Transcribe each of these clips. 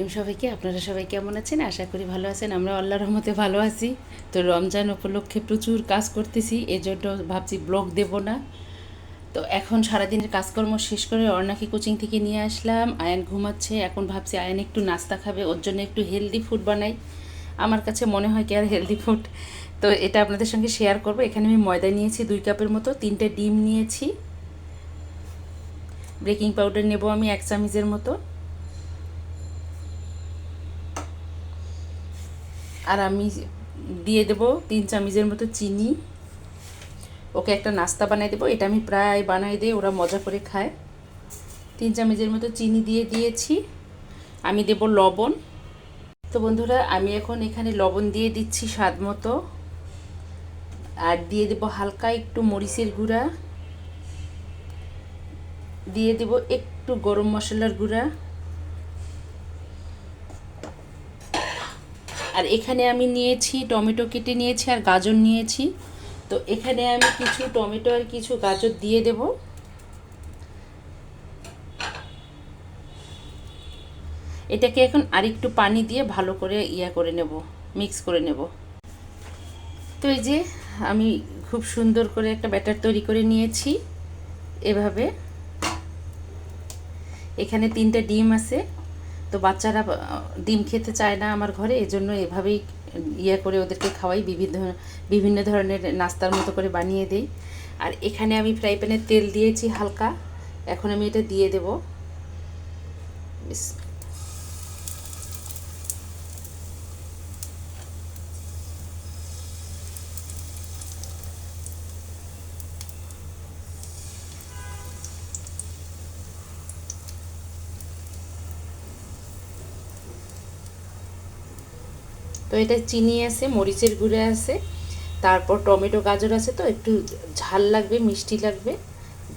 আলাইকুম সবাইকে, আপনারা সবাই কেমন আছেন? আশা করি ভালো আছেন। আমরা আল্লাহর রহমতে ভালো আছি। তো রমজান উপলক্ষে প্রচুর কাজ করতেছি এই জন্য ভাবছি ব্লগ দেব না। তো এখন সারাদিনের কাজকর্ম শেষ করে অর্ণাকে কোচিং থেকে নিয়ে আসলাম। আয়ান ঘুমাচ্ছে, এখন ভাবছি আয়ান একটু নাস্তা খাবে, ওর জন্য একটু হেলদি ফুড বানাই। আমার কাছে মনে হয় কি আর হেলদি ফুড তো এটা আপনাদের সঙ্গে শেয়ার করব। এখানে আমি ময়দা নিয়েছি দুই কাপের মতো, তিনটে ডিম নিয়েছি। বেকিং পাউডার নেব আমি এক চামচের মতো। আর আমি দিয়ে দেব তিন চামচের মতো চিনি। ওকে একটা নাস্তা বানাই দেবো। এটা আমি প্রায় বানাই দিই ওরা মজা করে খায়। তিন চামচের মতো চিনি দিয়ে দিয়েছি। আমি দেব লবণ। তো বন্ধুরা, আমি এখন এখানে লবণ দিয়ে দিচ্ছি স্বাদ মতো। আর দিয়ে দেব হালকা একটু মরিচের গুঁড়া। দিয়ে দেব একটু গরম মশলার গুঁড়া। আর এখানে আমি নিয়েছি, টমেটো কেটে নিয়েছি আর গাজর নিয়েছি। তো এখানে আমি কিছু টমেটো আর কিছু গাজর দিয়ে দেব। এটাকে এখন আরেকটু পানি দিয়ে ভালো করে ইয়া করে নেব, মিক্স করে নেব। তো এই যে আমি খুব সুন্দর করে একটা ব্যাটার তৈরি করে নিয়েছি এভাবে। এখানে তিনটা ডিম আছে। তো বাচ্চারা ডিম খেতে চায় না আমার ঘরে, এজন্য এভাবেই ইয়ে করে ওদেরকে খাওয়াই, বিভিন্ন বিভিন্ন ধরনের নাস্তার মতো করে বানিয়ে দিই। আর এখানে আমি ফ্রাই প্যানে তেল দিয়েছি হালকা, এখন আমি এটা দিয়ে দেব। তো এটা চিনি আছে, মরিচের গুঁড়ো আছে, তারপর টমেটো, গাজর আছে তো, একটু ঝাল লাগবে, মিষ্টি লাগবে,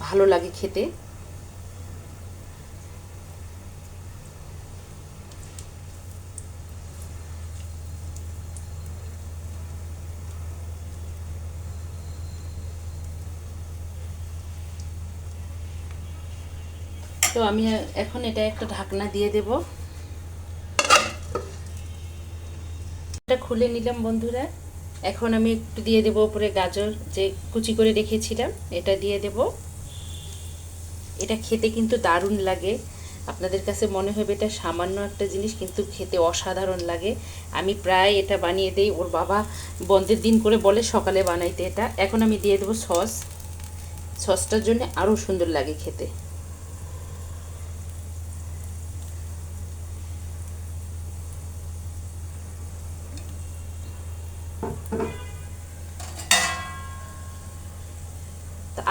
ভালো লাগে খেতে। তো আমি এখন এটা একটা ঢাকনা দিয়ে দেবো। এটা খুলে নিলাম বন্ধুরা। এখন আমি একটু দিয়ে দেবো উপরে গাজর, যে কুচি করে রেখেছিলাম, এটা দিয়ে দেব। এটা খেতে কিন্তু দারুণ লাগে। আপনাদের কাছে মনে হবে এটা সামান্য একটা জিনিস, কিন্তু খেতে অসাধারণ লাগে। আমি প্রায় এটা বানিয়ে দেই, ওর বাবা বন্ধের দিন করে বলে সকালে বানাইতে এটা। এখন আমি দিয়ে দেবো সস। সসটার জন্য আরও সুন্দর লাগে খেতে।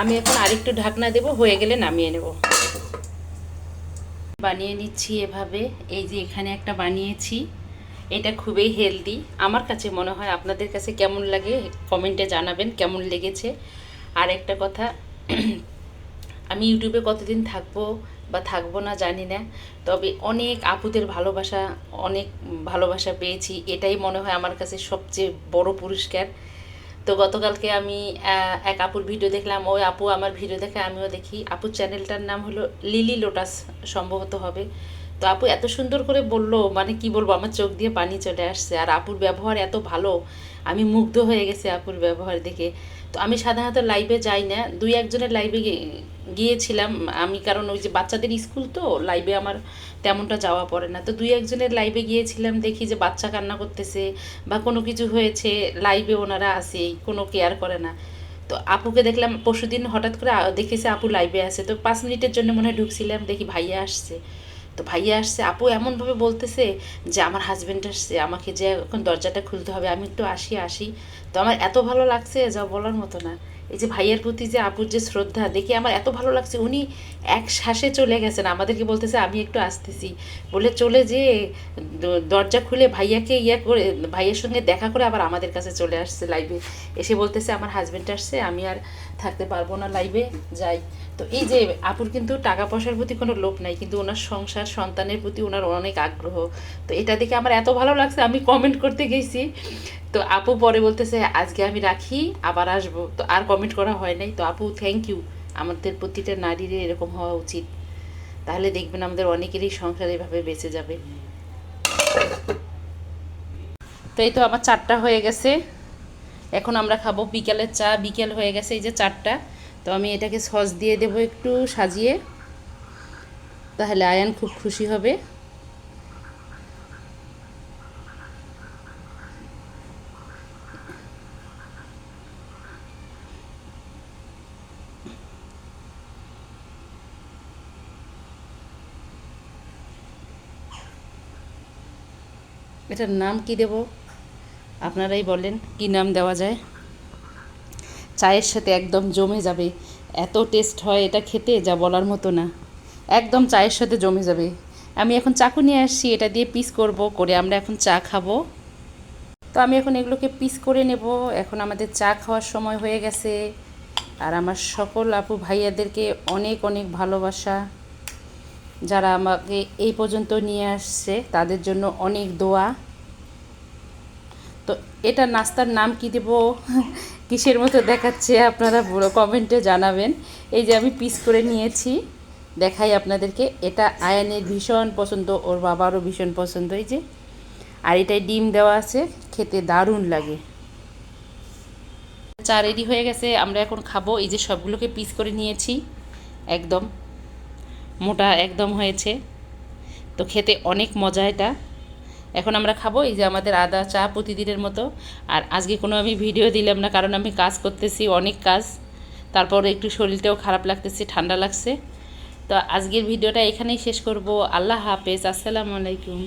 আমি এখন আরেকটু ঢাকনা দেব, হয়ে গেলে নামিয়ে নেব। বানিয়ে নিচ্ছি এভাবে, এই যে এখানে একটা বানিয়েছি, এটা খুবই হেলদি। আমার কাছে মনে হয় আপনাদের কাছে কেমন লাগে, কমেন্টে জানাবেন কেমন লেগেছে। আর একটা কথা, আমি ইউটিউবে কতদিন থাকব বা থাকব না জানি না, তবে অনেক আপুদের ভালোবাসা, অনেক ভালোবাসা পেয়েছি। এটাই মনে হয় আমার কাছে সবচেয়ে বড় পুরস্কার। তো গতকালকে আমি এক আপুর ভিডিও দেখলাম। ওই আপু আমার ভিডিও দেখে আমিও দেখি। আপুর চ্যানেলটার নাম হলো লিলি লোটাস, সম্ভবত হবে। তো আপু এত সুন্দর করে বলল মানে কি বলব, আমার চোখ দিয়ে পানি চলে আসছে। আর আপুর ব্যবহার এত ভালো, আমি মুগ্ধ হয়ে গেছি আপুর ব্যবহার দেখে। তো আমি সাধারণত লাইভে যাই না। দুই একজনের লাইভে গিয়েছিলাম। আমি, কারণ ওই যে বাচ্চাদের স্কুল তো লাইভে আমার তেমনটা যাওয়া পড়ে না। তো দুই একজনের লাইভে গিয়েছিলাম, দেখি যে বাচ্চা কান্না করতেছে বা কোনো কিছু হয়েছে লাইভে ওনারা আসেই কোনো কেয়ার করে না। তো আপুকে দেখলাম পরশু দিন হঠাৎ করে দেখেছে আপু লাইভে আসে তো পাঁচ মিনিটের জন্য মনে হয় ঢুকছিলাম, দেখি ভাইয়া আসছে। তো ভাইয়া আসছে, আপু এমনভাবে বলতেছে যে আমার হাজব্যান্ড আসছে, আমাকে যে এখন দরজাটা খুলতে হবে, আমি একটু আসি আসি। তো আমার এত ভালো লাগছে, যা বলার মতো না। এই যে ভাইয়ের প্রতি যে আপুর যে শ্রদ্ধা, দেখে আমার এত ভালো লাগছে। উনি এক শ্বাসে চলে গেছেন। আমাদেরকে বলতেছে, আমি একটু আসতেছি। বলে চলে যে দরজা খুলে ভাইয়াকে ইয়া করে, ভাইয়ের সঙ্গে দেখা করে আবার আমাদের কাছে চলে আসছে লাইভে এসে বলতেছে, আমার হাজব্যান্ড আসছে, আমি আর থাকতে পারব না লাইভে যাই। তো এই যে আপুর কিন্তু টাকা পয়সার প্রতি কোনো লোভ নাই, কিন্তু ওনার সংসার, সন্তানের প্রতি ওনার অনেক আগ্রহ। তো এটা দেখে আমার এত ভালো লাগছে, আমি কমেন্ট করতে গেছি। তো আপু পরে বলতেছে, আজকে আমি রাখি, আবার আসব। তো আর কমেন্ট করা হয় নাই। তো আপু থ্যাংক ইউ আমাদের প্রতিটা নারীর এরকম হওয়া উচিত। তাহলে দেখবেন আমাদের অনেকেরই সংসার এভাবে বেঁচে যাবে। তো এই তো আমার চারটা হয়ে গেছে। এখন আমরা খাব বিকেলের চা। বিকেল হয়ে গেছে এই যে চারটা। তো আমি এটাকে সস দিয়ে দেবো একটু সাজিয়ে। তাহলে আয়ান খুব খুশি হবে। এটার নাম কি দেব? আপনারাই বলেন, কি নাম দেওয়া যায়? চায়ের সাথে একদম জমে যাবে। এত টেস্ট হয় এটা খেতে, যা বলার মতো না। একদম চায়ের সাথে জমে যাবে। আমি এখন চাকু নিয়ে আসছি, এটা দিয়ে পিস করব, করে আমরা এখন চা খাব। তো আমি এখন এগুলোকে পিস করে নেব। এখন আমাদের চা খাওয়ার সময় হয়ে গেছে। আর আমার সকল আপু ভাইয়াদেরকে অনেক অনেক ভালোবাসা। যারা আমাকে এই পর্যন্ত নিয়ে আসছে, তাদের জন্য অনেক দোয়া। তো এটা নাস্তার নাম কি দেব? কিসের মতো দেখাচ্ছে আপনারা পুরো কমেন্টে জানাবেন। এই যে আমি পিস করে নিয়েছি, দেখাই আপনাদেরকে। এটা আয়ানের ভীষণ পছন্দ, ওর বাবারও ভীষণ পছন্দ। এই যে, আর এটাই ডিম দেওয়া আছে, খেতে দারুণ লাগে। চা রেডি হয়ে গেছে, আমরা এখন খাব। এই যে সবগুলোকে পিস করে নিয়েছি, একদম। মোটা একদম হয়েছে। তো খেতে অনেক মজা এটা। এখন আমরা খাব এই যে আমাদের আদা চা প্রতিদিনের মতো। আর আজকে কোনো আমি ভিডিও দিলাম না, কারণ আমি কাজ করতেছি, অনেক কাজ। তারপর একটু শরীরটাও খারাপ লাগতেছে, ঠান্ডা লাগছে। তো আজকের ভিডিওটা এখানেই শেষ করব। আল্লাহ হাফেজ, আসসালামু আলাইকুম।